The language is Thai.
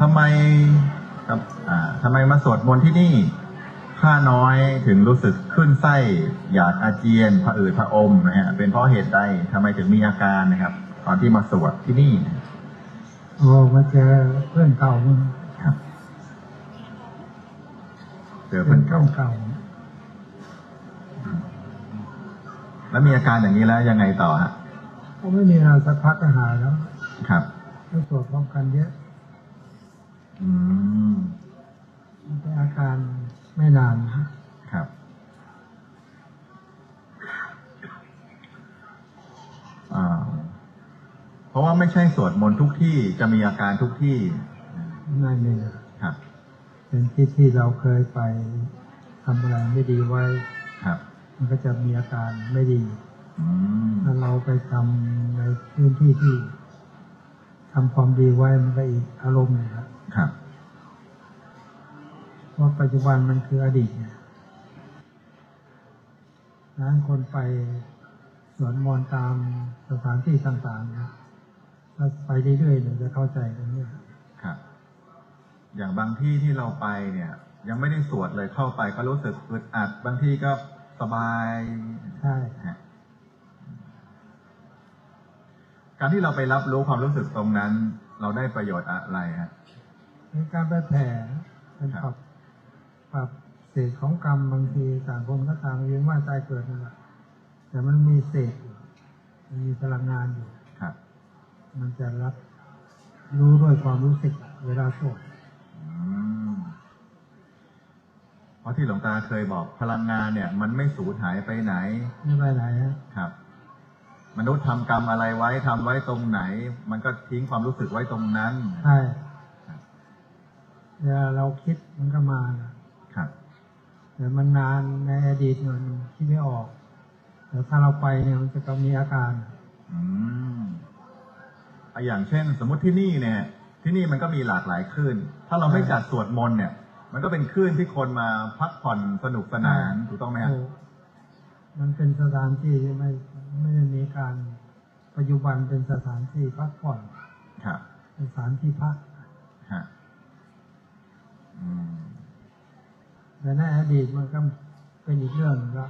ทำไมครับอ่าทำไมมาสวดมนต์ที่นี่ข้าน้อยถึงรู้สึกขึ้นไส้ อยากอาเจียนผะอืดผะอมนะฮะเป็นเพราะเหตุใดทำไมถึงมีอาการนะครับ ตอนที่มาสวดที่นี่โอ้มาเจอเพื่อนเก่ามึงครับ เจอเพื่อนเก่าเก่าแล้วมีอาการอย่างนี้แล้วยังไงต่อฮะก็ไม่มีอะไรสักพักก็หายแล้ว ครับก็ตรวจพร้อมกันเยอะ อืม มันเป็นอาการไม่นานนะ ครับ อ่า เพ ราะว่าไม่ใช่สวดมนต์ทุกที่จะมีอาการทุกที่ไม่มีครับ เป็นที่ที่เราเคยไปทำอะไรไม่ดีไว้ครับ มันก็จะมีอาการไม่ดีอืมถ้าเราไปทำในพื้นที่ที่ทำความดีไว้มันก็อีกอารมณ์หนึงครับครับเพราะปัจจุบันมันคืออดีตเนี่ยนั้นคนไปสวนมนต์ตามสถานที่ต่างๆนะ ถ้าไปเรื่อยๆเนี่ยจะเข้าใจตรงนี้ครับอย่างบางที่ที่เราไปเนี่ย ยังไม่ได้สวดเลยเข้าไปก็รู้สึกอึดอัด บางที่ก็สบายใช่ฮะการที่เราไปรับรู้ความรู้สึกตรงนั้น เราได้ประโยชน์อะไรฮะในการไปแผ่เป็นคปรัรับบปรับเศษของกรรมบางทีต่างคนก็ต่างเวียนว่ายตายเกิดนั่นแหละแต่มันมีเศษอยู่มันมีพลังงานอยู่ครับ มันจะรับรู้ด้วยความรู้สึกเวลาสวดอืมเพราะที่หลวงตาเคยบอกพลังงานเนี่ย มันไม่สูญหายไปไหน ไม่ไปไหนฮะครับ มนุษย์ทำกรรมอะไรไว้ทำไว้ตรงไหน มันก็ทิ้งความรู้สึกไว้ตรงนั้นใช่เวลาเราคิดมันก็มานะครับแต่มันนานในอดีตมันคิดไม่ออกแต่ถ้าเราไปเนี่ยมันจะก็มีอาการ อืม อะอย่างเช่น สมมติที่นี่เนี่ย ที่นี่มันก็มีหลากหลายคลื่น ถ้าเราไม่จัดสวดมนต์เนี่ย มันก็เป็นคลื่นที่คนมาพักผ่อนสนุกสนานถูกต้องไหมฮะโอ้มันเป็นสถานที่ที่ไม่ไม่ได้มีการปัจจุบันเป็นสถานที่พักผ่อนครับเป็นสถานที่พักฮะอืมแต่ในอดีตมันก็เป็นอีกเรื่องหนึงละ